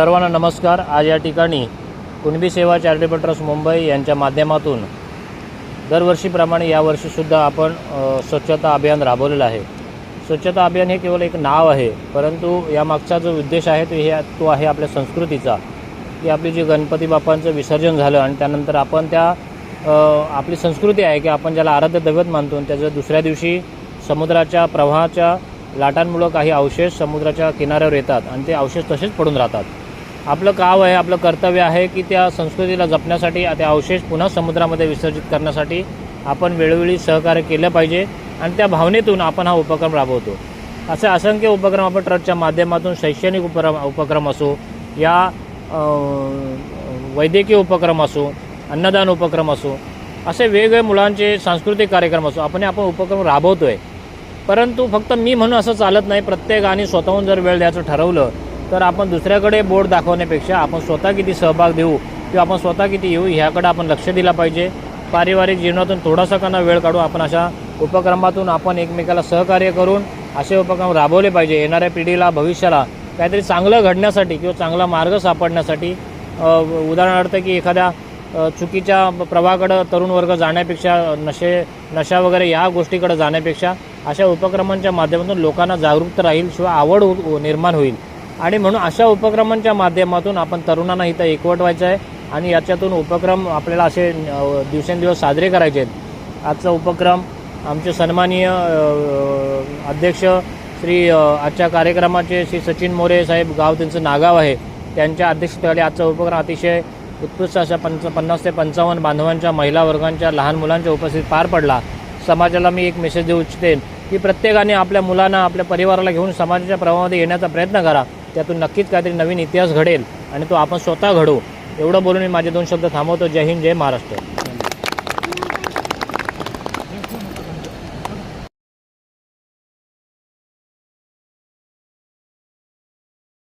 सर्वांना नमस्कार. आज या ठिकाणी कुणबी सेवा चॅरिटेबल ट्रस्ट मुंबई यांच्या माध्यमातून दरवर्षीप्रमाणे यावर्षीसुद्धा आपण स्वच्छता अभियान राबवलेलं आहे. स्वच्छता अभियान हे केवळ एक नाव आहे परंतु यामागचा जो उद्देश आहे तो हे तो आहे आपल्या संस्कृतीचा. की आपली जी गणपती बाप्पांचं विसर्जन झालं आणि त्यानंतर आपण त्या आपली संस्कृती आहे की आपण ज्याला आराध्य दैवत मानतो आणि त्याचं दुसऱ्या दिवशी समुद्राच्या प्रवाहाच्या लाटांमुळं काही अवशेष समुद्राच्या किनाऱ्यावर येतात आणि ते अवशेष तसेच पडून राहतात. आपलं काव आहे आपलं कर्तव्य आहे की त्या संस्कृतीला जपण्यासाठी ते अवशेष पुन्हा समुद्रामध्ये विसर्जित करण्यासाठी आपण वेळोवेळी सहकार्य केलं पाहिजे आणि त्या भावनेतून आपण हा उपक्रम राबवतो. असे असंख्य उपक्रम आपण ट्रस्टच्या माध्यमातून शैक्षणिक उपक्रम उपक्रम असो या वैद्यकीय उपक्रम असो अन्नदान उपक्रम असो असे वेगवेगळे मुलांचे सांस्कृतिक कार्यक्रम असो आपण हे आपण उपक्रम राबवतो आहे परंतु फक्त मी म्हणून असं चालत नाही प्रत्येकाने स्वतःहून जर वेळ द्यायचं ठरवलं तर आपण दुसऱ्याकडे बोर्ड दाखवण्यापेक्षा आपण स्वतः किती सहभाग देऊ किंवा आपण स्वतः किती येऊ ह्याकडे आपण लक्ष दिलं पाहिजे. पारिवारिक जीवनातून थोडासा का वेळ काढू आपण अशा उपक्रमातून आपण एकमेकाला सहकार्य करून असे उपक्रम राबवले पाहिजे. येणाऱ्या पिढीला भविष्याला काहीतरी चांगलं घडण्यासाठी किंवा चांगला मार्ग सापडण्यासाठी उदाहरणार्थ की एखाद्या चुकीच्या प्रवाहाकडं तरुण वर्ग जाण्यापेक्षा नशे नशा वगैरे या गोष्टीकडे जाण्यापेक्षा अशा उपक्रमांच्या माध्यमातून लोकांना जागरूकता राहील शिवाय आवड निर्माण होईल. आणि म्हणून अशा उपक्रमांच्या माध्यमातून आपण तरुणांना इथं एकवट व्हायचं आहे आणि याच्यातून उपक्रम आपल्याला असे दिवसेंदिवस साजरे करायचे आहेत. आजचा उपक्रम आमचे सन्माननीय अध्यक्ष श्री आजच्या कार्यक्रमाचे श्री सचिन मोरे साहेब गाव त्यांचं नागाव आहे. त्यांच्या अध्यक्षतेखाली आजचा उपक्रम अतिशय उत्कृष्ट अशा पंच पन्नास ते पंचावन्न बांधवांच्या महिला वर्गांच्या लहान मुलांच्या उपस्थितीत पार पडला. समाजाला मी एक मेसेज देऊ इच्छिते की प्रत्येकाने आपल्या मुलांना आपल्या परिवाराला घेऊन समाजाच्या प्रवाहामध्ये येण्याचा प्रयत्न करा. त्यातून नक्कीच काहीतरी नवीन इतिहास घडेल आणि तो आपण स्वतः घडवू. एवढं बोलून मी माझे दोन शब्द थांबवतो. जय हिंद जय महाराष्ट्र.